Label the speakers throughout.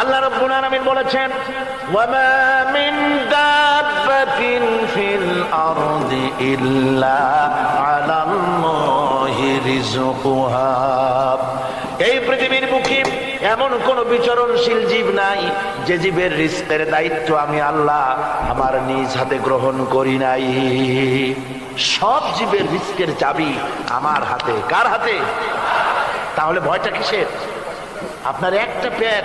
Speaker 1: আল্লাহ রাব্বুল আলামিন বলেছেন, ওয়ামা মিন দাব্বাতিন ফিল আরদি ইল্লা আলাল্লাহি রিজকুহা এই পৃথিবীর বুকে এমন কোন বিচরণশীল জীব নাই, যে জীবের রিস্কের দায়িত্ব আমি আল্লাহ আমার নিজ হাতে গ্রহণ করি নাই। সব জীবের রিস্কের চাবি আমার হাতে। কার হাতে? তাহলে ভয়টা কিসের? আপনার একটা পেট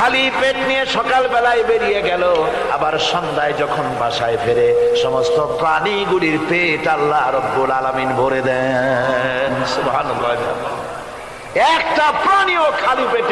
Speaker 1: খালি পেট নিয়ে সকাল বেলায় বেরিয়ে গেল। আবার সন্ধ্যায় যখন বাসায় ফেরে, সমস্ত প্রাণীগুলির পেট আল্লাহ রব্বুল আলমিন ভরে দেন। একটা প্রাণীও খালি পেটে